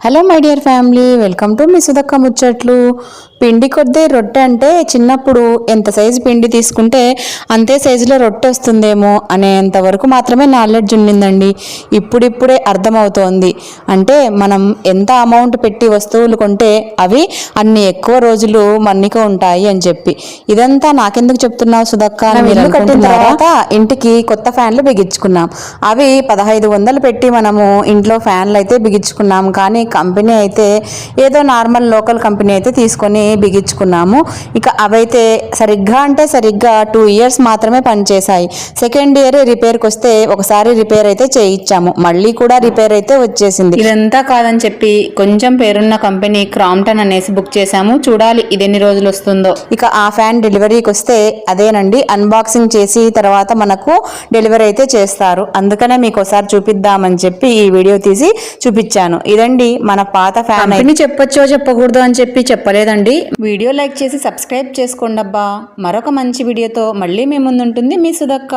Hello my dear family welcome to మీ సుధక్క ముచ్చట్లు పిండి కొద్ది రొట్టె అంటే చిన్నప్పుడు ఎంత సైజు పిండి తీసుకుంటే అంతే సైజులో రొట్టె వస్తుందేమో అనేంత వరకు మాత్రమే నాలెడ్జ్ ఉండిందండి. ఇప్పుడిప్పుడే అర్థమవుతోంది. అంటే మనం ఎంత అమౌంట్ పెట్టి వస్తువులు కొంటే అవి అన్ని ఎక్కువ రోజులు మన్నిక ఉంటాయి అని చెప్పి. ఇదంతా నాకెందుకు చెప్తున్నావు సుధక్క? కట్టిన తర్వాత ఇంటికి కొత్త ఫ్యాన్లు బిగించుకున్నాం. అవి పదహైదు వందలు పెట్టి మనము ఇంట్లో ఫ్యాన్లు అయితే బిగించుకున్నాం. కానీ కంపెనీ అయితే ఏదో నార్మల్ లోకల్ కంపెనీ అయితే తీసుకొని బిగించుకున్నాము. ఇక అవైతే సరిగ్గా అంటే సరిగ్గా టూ ఇయర్స్ మాత్రమే పనిచేశాయి. సెకండ్ ఇయర్ రిపేర్కి వస్తే ఒకసారి రిపేర్ అయితే చేయించాము. మళ్ళీ కూడా రిపేర్ అయితే వచ్చేసింది. ఇదంతా కాదని చెప్పి కొంచెం పేరున్న కంపెనీ క్రాంప్టన్ అనేసి బుక్ చేశాము. చూడాలి ఇది ఎన్ని రోజులు వస్తుందో. ఇక ఆ ఫ్యాన్ డెలివరీకి వస్తే అదేనండి అన్బాక్సింగ్ చేసి తర్వాత మనకు డెలివరీ అయితే చేస్తారు. అందుకనే మీకు ఒకసారి చూపిద్దామని చెప్పి ఈ వీడియో తీసి చూపించాను. ఇదండి మన పాత ఫ్యాన్ అయితే. కంపెనీ చెప్పొచ్చో చెప్పకూడదు అని చెప్పి చెప్పలేదండి వీడియో లైక్ చేసి సబ్స్క్రైబ్ చేసుకోండి అబ్బా మరొక మంచి వీడియోతో మళ్ళీ మీ ముందుంటుంది మీ సుధక్క